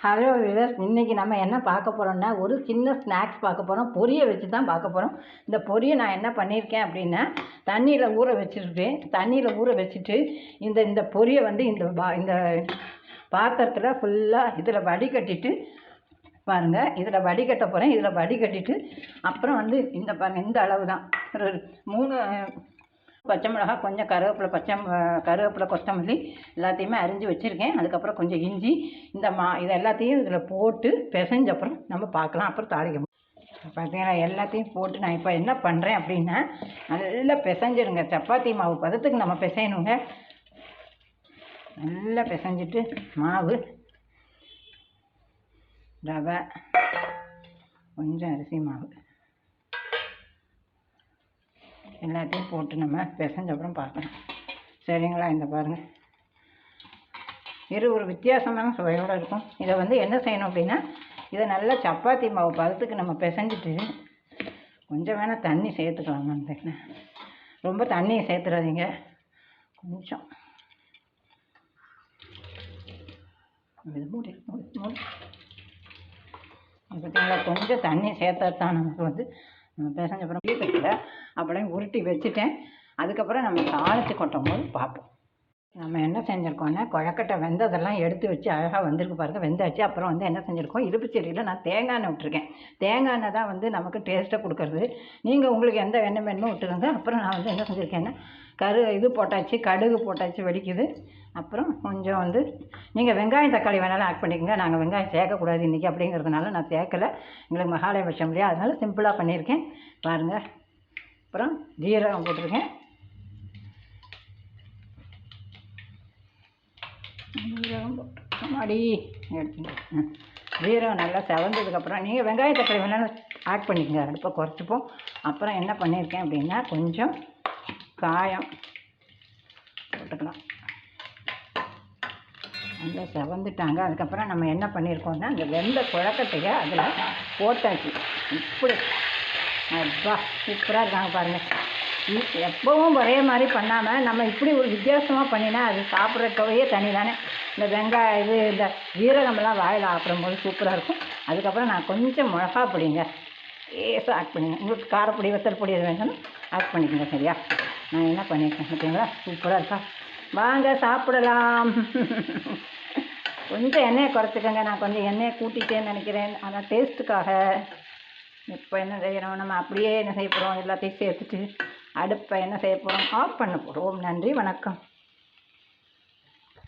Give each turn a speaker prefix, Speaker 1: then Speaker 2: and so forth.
Speaker 1: Hello viewers இன்றைக்கி நம்ம என்ன பார்க்க போகிறோம்னா ஒரு சின்ன ஸ்நாக்ஸ் பார்க்க போகிறோம் பொரியை வச்சு தான் பார்க்க போகிறோம் இந்த பொரியை நான் என்ன பண்ணியிருக்கேன் அப்படின்னா தண்ணியில் ஊற வச்சுட்டு தண்ணியில் ஊற வச்சுட்டு இந்த இந்த பொரியை வந்து இந்த பா இந்த பாத்திரத்தில் ஃபுல்லாக இதில் வடிகட்டிட்டு பாருங்கள் இதில் வடிகட்ட போகிறேன் இதில் வடிகட்டிட்டு அப்புறம் வந்து இந்த பாருங்கள் இந்த அளவு தான் ஒரு மூணு பச்சை மிளகா கொஞ்சம் கருவேப்பிலை பச்சை கருவேப்பிலை கொத்தமல்லி எல்லாத்தையுமே அரிஞ்சு வச்சுருக்கேன். அதுக்கப்புறம் கொஞ்சம் இஞ்சி இந்த மா இது எல்லாத்தையும் இதில் போட்டு பிசைஞ்ச அப்புறம் நம்ம பார்க்கலாம். அப்புறம் தாளிக்க பார்த்தீங்கன்னா எல்லாத்தையும் போட்டு நான் இப்போ என்ன பண்ணுறேன் அப்படின்னா நல்லா பிசைஞ்சிருங்க. சப்பாத்தி மாவு பதத்துக்கு நம்ம பிசையணுங்க. நல்லா பிசைஞ்சிட்டு மாவு ரவை கொஞ்சம் அரிசி மாவு. எல்லாத்தையும் போட்டு நம்ம பிசைஞ்ச அப்புறம் பார்க்கலாம் சரிங்களா? இந்த பாருங்கள் இது ஒரு வித்தியாசமான சுவையோடு இருக்கும். இதை வந்து என்ன செய்யணும் அப்படின்னா இதை நல்லா சப்பாத்தி மாவு பதத்துக்கு நம்ம பிசைஞ்சிட்டு கொஞ்சம் வேணால் தண்ணி சேர்த்துக்கலாம் அந்த ரொம்ப தண்ணியை சேர்த்துடாதீங்க கொஞ்சம். இது மூடி மூடி மூடி. பார்த்தீங்களா கொஞ்சம் தண்ணி சேர்த்தா தான் நமக்கு வந்து பிசைஞ்ச அப்புறம் பீக்கத்தில் அப்படியே உருட்டி வச்சுட்டேன். அதுக்கப்புறம் நம்ம தாளித்து கொட்டும் போது பார்ப்போம். நம்ம என்ன செஞ்சுருக்கோன்னா கொழக்கட்டை வெந்ததெல்லாம் எடுத்து வச்சு அழகாக வந்திருக்கு பாருங்கள் வெந்தாச்சு அப்புறம் வந்து என்ன செஞ்சுருக்கோம்? இருப்பு செடியில் நான் தேங்காய் எண்ணெய் விட்டுருக்கேன். தேங்காய் எண்ணெய் தான் வந்து நமக்கு டேஸ்ட்டை கொடுக்கறது. நீங்கள் உங்களுக்கு எந்த எண்ணெய் வேணுமோ விட்டுருங்க. அப்புறம் நான் வந்து என்ன செஞ்சுருக்கேன்னா கரு இது போட்டாச்சு கடுகு போட்டாச்சு வெடிக்குது. அப்புறம் கொஞ்சம் வந்து நீங்கள் வெங்காயம் தக்காளி வேணாலும் ஆட் பண்ணிக்கோங்க. நாங்கள் வெங்காயம் சேர்க்கக்கூடாது இன்றைக்கி அப்படிங்கிறதுனால நான் சேர்க்கலை. எங்களுக்கு மகாலயபட்சம் இல்லையா? அதனால் சிம்பிளாக பண்ணியிருக்கேன். பாருங்கள் அப்புறம் ஜீரகம் போட்டிருக்கேன். ஜீரகம் போட்டு மடி எடுத்துங்க ஜீரகம் நல்லா செவந்ததுக்கப்புறம் நீங்கள் வெங்காய தக்காளி வேணாலும் ஆட் பண்ணிக்கோங்க. அடுப்பை குறைச்சிப்போம். அப்புறம் என்ன பண்ணியிருக்கேன் அப்படின்னா கொஞ்சம் காயம் போட்டுக்கலாம். நல்லா செவந்துட்டாங்க. அதுக்கப்புறம் நம்ம என்ன பண்ணியிருக்கோம்னா அந்த வெந்த குழக்கத்தையே அதில் போட்டாச்சு. இப்படி. அப்பா சூப்பராக இருக்காங்க பாருங்கள் எப்பவும் ஒரே மாதிரி பண்ணாமல் நம்ம இப்படி ஒரு வித்தியாசமாக பண்ணினா அது சாப்பிட்ற துவையே தனி தானே இந்த வெங்காயம் இது இந்த ஜீரகமெல்லாம் வாயில் சாப்பிடும்போது சூப்பராக இருக்கும். அதுக்கப்புறம் நான் கொஞ்சம் மிளகா பொடிங்க. ஏசாக ஆட் பண்ணிங்க உங்களுக்கு காரப்பொடி வத்தல் பொடி எது வேணும்னா ஆட் பண்ணிக்கோங்க சரியா? நான் என்ன பண்ணியிருக்கேன் ஓகேங்களா சூப்பராக இருக்கா? வாங்க சாப்பிடலாம். கொஞ்சம் எண்ணெயை குறைச்சிக்கோங்க. நான் கொஞ்சம் எண்ணெயை கூட்டிட்டேன்னு நினைக்கிறேன். ஆனால் டேஸ்ட்டுக்காக இப்போ என்ன செய்யணும் நம்ம அப்படியே என்ன செய்ய போகிறோம் எல்லாத்தையும் சேர்த்துட்டு அடுப்பை என்ன செய்ய போகிறோம் ஆஃப் பண்ண போகிறோம் நன்றி வணக்கம்.